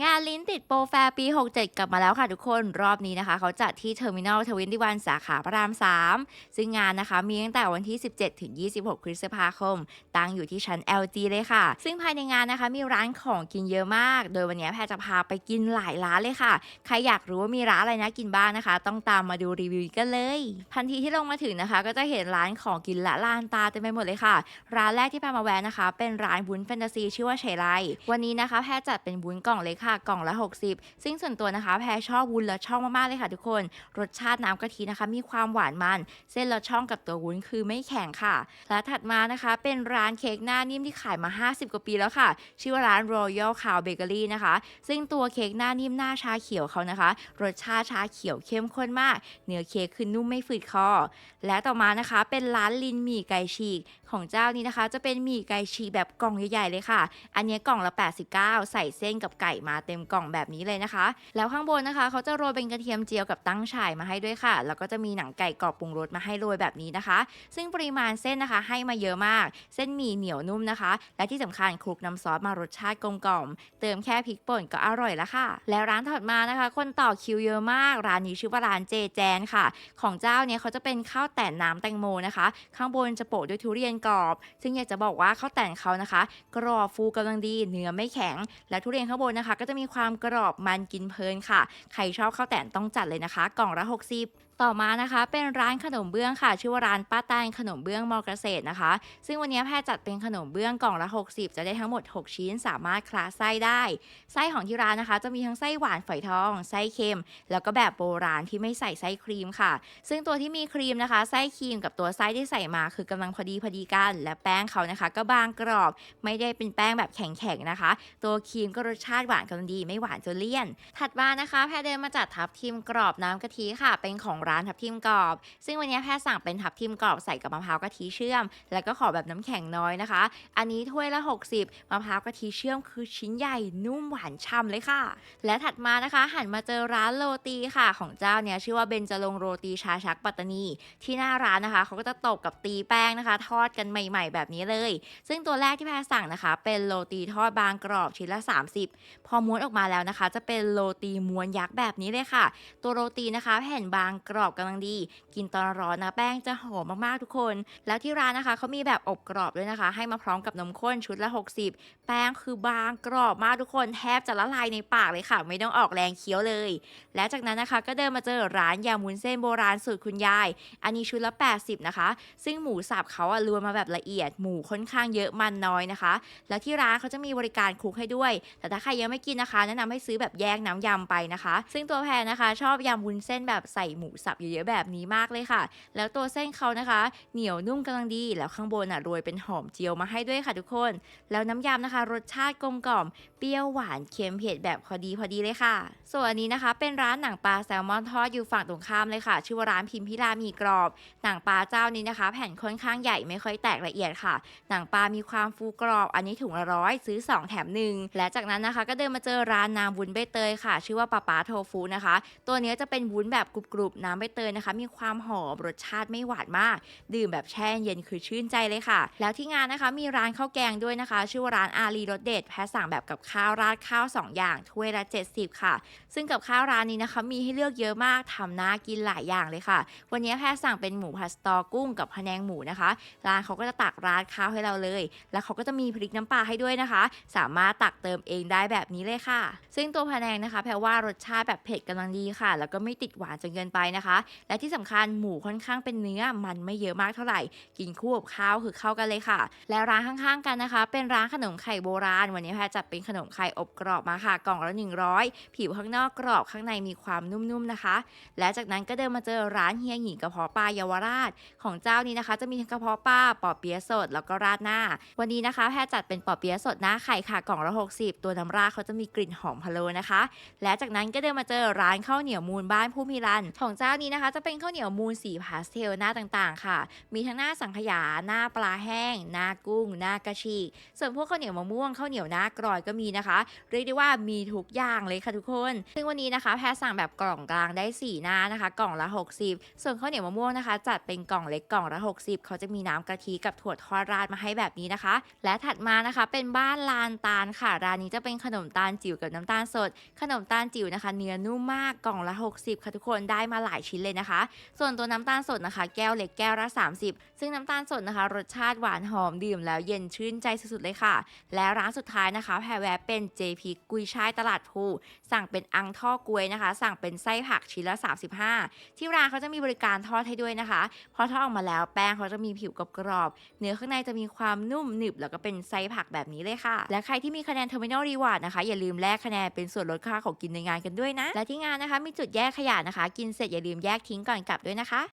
งานลิ้นติดโปรแฟร์ปี 67 กลับมาแล้วค่ะทุกคนรอบนี้นะคะ เขาจัดที่เทอร์มินอลทวินตี้วันสาขาพระราม 3 ซึ่งงานนะคะมีตั้งแต่วันที่ 17 ถึง 26 พฤษภาคม ตั้งอยู่ที่ชั้น LG เลยค่ะ ซึ่งภายในงานนะคะมีร้านของกินเยอะมาก โดยวันนี้แพรจะพาไปกินหลายร้านเลยค่ะ ใครอยากรู้ว่ามีร้านอะไรนะกินบ้างนะคะ ต้องตามมาดูรีวิวกันเลยทันทีที่ลงมาถึงนะคะ ก็จะเห็นร้านของกินละลานตาเต็มไปหมดเลยค่ะ ร้านแรกที่แพรมาแวะนะคะ เป็นร้านวุ้นแฟนตาซีชื่อว่าเชไลวันนี้นะคะแพรจัดเป็นวุ้นกล่องเล็กค่ะกล่องละ 60 ซึ่งส่วนตัวนะคะแพรชอบวุ้นและช่องมากๆเลยค่ะทุกคน รสชาติน้ำกะทินะคะ มีความหวานมัน เส้นและช่องกับตัววุ้นคือไม่แข็งค่ะ และถัดมานะคะ เป็นร้านเค้กหน้านิ่มที่ขายมา 50 กว่าปีแล้วค่ะ ชื่อว่าร้าน Royal Cow Bakery นะคะ ซึ่งตัวเค้กหน้านิ่มหน้าชาเขียวเขานะคะ รสชาติชาเขียวเข้มข้นมาก เนื้อเค้กคือนุ่มไม่ฝืดคอ และต่อมานะคะเป็นร้านลินหมี่ไก่ฉีกของเจ้านี้นะคะ จะเป็นหมี่ไก่ฉีกแบบกล่องใหญ่ๆเลยค่ะ อันนี้กล่องละ 89 ใส่เส้นกับไก่มาเต็มกล่องแบบนี้เลยนะคะ แล้วข้างบนนะคะเขาจะโรยเป็นกระเทียมเจียวกับตั้งฉ่ายมาให้ด้วยค่ะ แล้วก็จะมีหนังไก่กรอบปรุงรสมาให้โรยแบบนี้นะคะ ซึ่งปริมาณเส้นนะคะให้มาเยอะมาก เส้นหมี่เหนียวนุ่มนะคะ และที่สำคัญคลุกน้ำซอสมารสชาติกลมกล่อม เติมแค่พริกป่นก็อร่อยแล้วค่ะ แล้วร้านถัดมานะคะ คนต่อคิวเยอะมาก ร้านนี้ชื่อว่าร้านเจแจนค่ะ ของเจ้าเนี่ยเขาจะเป็นข้าวแต่นน้ำแตงโมนะคะ ข้างบนจะโปะด้วยทุเรียนกรอบ ซึ่งอยากจะบอกว่าข้าวแต่นเขานะคะ กรอบฟูกำลังดีเนื้อไม่แข็ง และทุเรียนข้างบนนะคะก็จะมีความกรอบมันกินเพลินค่ะ ใครชอบข้าวแตนต้องจัดเลยนะคะ กล่องละ 60 ต่อมานะคะ เป็นร้านขนมเบื้องค่ะ ชื่อว่าร้านป้าแตนขนมเบื้องมอเกษตรนะคะ ซึ่งวันนี้แพทย์จัดเป็นขนมเบื้องกล่องละ 60 จะได้ทั้งหมด 6 ชิ้น สามารถคลาไส้ได้ ไส้ของที่ร้านนะคะ จะมีทั้งไส้หวานฝอยทอง ไส้เค็ม แล้วก็แบบโบราณที่ไม่ใส่ไส้ครีมค่ะ ซึ่งตัวที่มีครีมนะคะ ไส้ครีมกับตัวไส้ที่ใส่มาคือกำลังพอดีพอดีกัน และแป้งเขานะคะ ก็บางกรอบ ไม่ได้เป็นแป้งแบบแข็งๆนะคะ ตัวครีมก็รสชาติหวานกำลังดี ไม่หวานจนเลี่ยน ถัดมานะคะ แพรเดินมาจัดทับทิมกรอบน้ำกะทิค่ะ เป็นของร้านทับทิมกรอบ ซึ่งวันนี้แพรสั่งเป็นทับทิมกรอบใส่กับมะพร้าวกะทิเชื่อม แล้วก็ขอแบบน้ำแข็งน้อยนะคะ อันนี้ถ้วยละ 60มะพร้าวกะทิเชื่อมคือชิ้นใหญ่นุ่มหวานฉ่ำเลยค่ะ และถัดมานะคะหันมาเจอร้านโรตีค่ะ ของเจ้าเนี่ยชื่อว่าเบนจรงโรตีชาชักปัตตานี ที่หน้าร้านนะคะเขาก็จะตบกับตีแป้งนะคะ ทอดกันใหม่ ๆ แบบนี้เลย ซึ่งตัวแรกที่แพรสั่งนะคะ เป็นโรตีทอดบางกรอบชิ้นละ 30 พอม้วนออกมาแล้วนะคะ จะเป็นโรตีม้วนยักษ์แบบนี้เลยค่ะ ตัวโรตีนะคะแผ่นบางกรอบกำลังดี กินตอนร้อนนะแป้งจะหอมมากๆทุกคน แล้วที่ร้านนะคะเขามีแบบอบกรอบด้วยนะคะ ให้มาพร้อมกับนมข้นชุดละ 60 แป้งคือบางกรอบมากทุกคน แทบจะละลายในปากเลยค่ะ ไม่ต้องออกแรงเคี้ยวเลย และจากนั้นนะคะก็เดินมาเจอร้านยำวุ้นเส้นโบราณสูตรคุณยาย อันนี้ชุดละ 80 นะคะ ซึ่งหมูสับเขาอะรวนมาแบบละเอียดหมูค่อนข้างเยอะมันน้อยนะคะ แล้วที่ร้านเขาจะมีบริการคุกให้ด้วย แต่ถ้าใครยังไม่กินนะคะ แนะนำให้ซื้อแบบแยกน้ำยำไปนะคะ ซึ่งตัวแพรนะคะ ชอบยำวุ้นเส้นแบบใส่หมูสับเยอะๆแบบนี้มากเลยค่ะ แล้วตัวเส้นเขานะคะ เหนียวนุ่มกำลังดีแล้วข้างบนอะโรยเป็นหอมเจียวมาให้ด้วยค่ะทุกคน แล้วน้ำยำนะคะ รสชาติกลมกล่อมเปรี้ยวหวานเค็มเผ็ดแบบพอดีพอดีเลยค่ะ ส่วนอันนี้นะคะ เป็นร้านหนังปลาแซลมอนทอดอยู่ฝั่งตรงข้ามเลยค่ะ ชื่อว่าร้านพิมพิรามีกรอบ หนังปลาเจ้านี้นะคะ แผ่นค่อนข้างใหญ่ไม่ค่อยแตกละเอียดค่ะ หนังปลามีความฟูกรอบ อันนี้ถุงละร้อยซื้อ 2 แถมหนึ่งและจากนั้นนะคะ ก็เดินมาเจอร้านน้ำวุ้นใบเตยค่ะ ชื่อว่าปาปาโทฟูนะคะ ตัวเนี้จะเป็นวุ้นแบบกรุบๆน้ำใบเตยนะคะ มีความหอมรสชาติไม่หวานมาก ดื่มแบบแช่เย็นคือชื่นใจเลยค่ะ แล้วที่งานนะคะมีร้านข้าวแกงด้วยนะคะ ชื่อว่าร้านอารีรสเด็ดแพรสั่งแบบกับข้าวราดข้าว 2 อย่างถ้วยละ 70 ค่ะ ซึ่งกับข้าวร้านนี้นะคะ มีให้เลือกเยอะมากทำน่ากินหลายอย่างเลยค่ะ วันนี้แพรสั่งเป็นหมูผัดสตอกุ้งกับพะแนงหมูนะคะร้านเขาก็จะตักราดข้าวให้เราเลย แล้วเขาก็จะมีพริกน้ำปลาให้ด้วยนะคะ สามารถตักเติมเองได้แบบนี้เลยค่ะ ซึ่งตัวพะแนงนะคะ แพรว่ารสชาติแบบเผ็ดกำลังดีค่ะ แล้วก็ไม่ติดหวานจนเกินไปนะคะและที่สำคัญหมูค่อนข้างเป็นเนื้อมันไม่เยอะมากเท่าไหร่ กินคู่กับข้าวคือเข้ากันเลยค่ะ แล้วร้านข้างๆกันนะคะ เป็นร้านขนมไข่โบราณ วันนี้แพรจัดเป็นขนมไข่อบกรอบมาค่ะ กล่องละ 100 ผิวข้างนอกกรอบข้างในมีความนุ่มๆนะคะ และจากนั้นก็เดินมาเจอร้านเฮียหงีกระเพาะปลาเยาวราช ของเจ้านี้นะคะ จะมีทั้งกระเพาะปลาปอเปี๊ยะสดแล้วก็ราดหน้า วันนี้นะคะแพรจัดเป็นปอเปี๊ยะสดหน้าไข่ค่ะกล่องละ60 ตัวน้ำราเขาจะมีกลิ่นหอมพะโล้นะคะ และจากนั้นก็เดินมาเจอร้านข้าวเหนียวมูลบ้านผู้มีรันของเจ้าานี้นะคะ จะเป็นข้าวเหนียวมูนสีพาสเทลหน้าต่างๆ ค่ะ มีทั้งหน้าสังขยา หน้าปลาแห้ง หน้ากุ้ง หน้ากระชีส่วนพวกข้าวเหนียวมะม่วงข้าวเหนียวหน้ากรอยก็มีนะคะ เรียกได้ว่ามีทุกอย่างเลยค่ะทุกคน ซึ่งวันนี้นะคะแพรสั่งแบบกล่องกลางได้ 4 หน้านะคะ กล่องละ 60 ส่วนข้าวเหนียวมะม่วงนะคะ จัดเป็นกล่องเล็กกล่องละ 60 เขาจะมีน้ำกะทิกับถั่วทอดราดมาให้แบบนี้นะคะ และถัดมานะคะเป็นบ้านลานตาลค่ะร้านนี้จะเป็นขนมตาลจิ๋วกับน้ำตาลสด ขนมตาลจิ๋วนะคะ เนื้อนุ่มมากกล่องละ 60 ค่ะทุกคนได้มาหลายชิ้นเลยนะคะ ส่วนตัวน้ำตาลสดนะคะ แก้วเล็กแก้วละ 30 ซึ่งน้ำตาลสดนะคะ รสชาติหวานหอมดื่มแล้วเย็นชื่นใจสุดๆเลยค่ะ และร้านสุดท้ายนะคะแพรแวะเป็น JP กุยช่ายตลาดภูสั่งเป็นอังท่อกล้วยนะคะ สั่งเป็นไส้ผักชิ้นละ 35 ที่ร้านเขาจะมีบริการทอดให้ด้วยนะคะ พอทอดออกมาแล้วแป้งเขาจะมีผิวกรอบเนื้อข้างในจะมีความนุ่มหนึบแล้วก็เป็นไส้ผักแบบนี้เลยค่ะ และใครที่มีคะแนน Terminal Reward นะคะ อย่าลืมแลกคะแนนเป็นส่วนลดค่าของกินในงานกันด้วยนะ และที่งานนะคะมีจุดแยกขยะนะคะ กินเสร็จอย่าลืมแยกทิ้งก่อนกลับด้วยนะคะ